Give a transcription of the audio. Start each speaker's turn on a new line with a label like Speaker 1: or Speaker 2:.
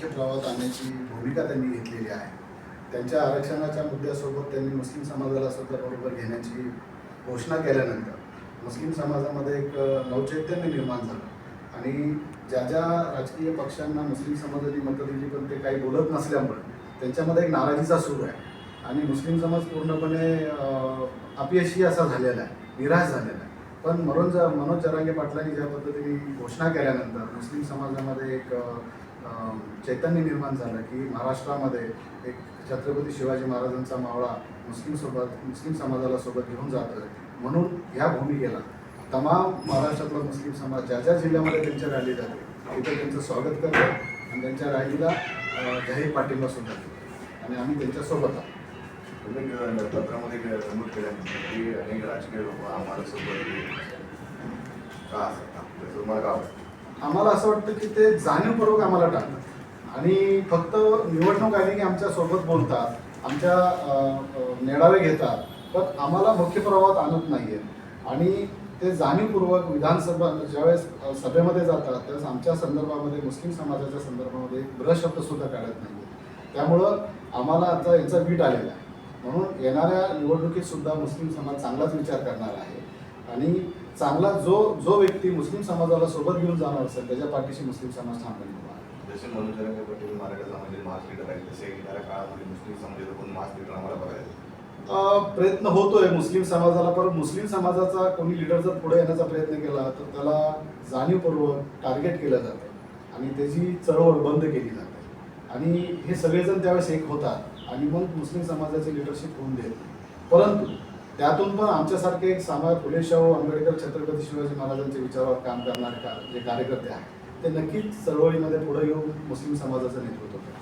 Speaker 1: मुख्य प्रवाहात आणण्याची भूमिका त्यांनी घेतलेली आहे. त्यांच्या आरक्षणाच्या मुद्द्यासोबत त्यांनी मुस्लिम समाजाला सुद्धा बरोबर घेण्याची घोषणा केल्यानंतर मुस्लिम समाजामध्ये एक नवचैतन्य निर्माण झालं. आणि ज्या ज्या राजकीय पक्षांना मुस्लिम समाजाची मतं दिली पण ते काही बोलत नसल्यामुळे त्यांच्यामध्ये एक नाराजीचा सूर आहे. आणि मुस्लिम समाज पूर्णपणे अपयशी असा झालेला आहे निराश झालेला आहे. पण मनोज मनोज जरांगे पाटलांनी ज्या पद्धतीने घोषणा केल्यानंतर मुस्लिम समाजामध्ये एक चैतन्य निर्माण झालं की महाराष्ट्रामध्ये एक छत्रपती शिवाजी महाराजांचा मावळा मुस्लिम सोबत मुस्लिम समाजाला सोबत घेऊन जातोय म्हणून ह्या भूमिकेला तमाम महाराष्ट्रातला मुस्लिम समाज ज्या ज्या जिल्ह्यामध्ये त्यांच्या रॅली जाते तिथं त्यांचं स्वागत करतो आणि त्यांच्या रॅलीला जाहीर पाठिंबा सुद्धा. देतो आणि आम्ही त्यांच्यासोबत आहोत.
Speaker 2: तुम्ही पत्रामध्ये नमूद केल्यानंतर की अनेक राजकीय लोक आम्हाला सोबत का असतात त्याचं तुम्हाला का
Speaker 1: आम्हाला असं वाटतं की ते जाणीवपूर्वक आम्हाला टाकतात. आणि फक्त निवडणूक आली की आमच्यासोबत बोलतात आमच्या नेडावे घेतात पण आम्हाला मुख्य प्रवाहात आणत नाही आहेत आणि ते जाणीवपूर्वक विधानसभा ज्यावेळेस सभेमध्ये जातात त्यावेळेस आमच्या संदर्भामध्ये मुस्लिम समाजाच्या संदर्भामध्ये ब्रश शब्दसुद्धा काढत नाही त्यामुळं आम्हाला आता याचा वीट आलेला आहे. म्हणून येणाऱ्या निवडणुकीत सुद्धा मुस्लिम समाज चांगलाच विचार करणार आहे. आणि चांगला जो जो व्यक्ती मुस्लिम समाजाला सोबत घेऊन जाणार असेल त्याच्या पाठीशी मुस्लिम समाज आहे.
Speaker 2: जसे मनोज जरांगे पाटील मराठा समाजाचे मास लीडर आहेत तसे येणाऱ्या काळामध्ये मुस्लिम समाजाचा कोण मास लीडर आम्हाला बघायला
Speaker 1: प्रयत्न होतोय मुस्लिम समाजाला पण मुस्लिम समाजाचा कोणी लिडर जर पुढे येण्याचा प्रयत्न केला तर त्याला जाणीवपूर्वक टार्गेट केलं जातं. आणि त्याची चळवळ बंद केली जाते. आणि हे सगळेजण त्यावेळेस एक होतात. आणि मग मुस्लिम समाजाचे लिडरशिप होऊन देत. परंतु त्यातून पण आमच्यासारखे एक समाज फुले शाहू आंबेडकर छत्रपती शिवाजी महाराजांच्या विचारावर काम करणारे का जे कार्यकर्ते आहेत ते नक्कीच चळवळीमध्ये पुढे येऊन मुस्लिम समाजाचं नेतृत्व करतात.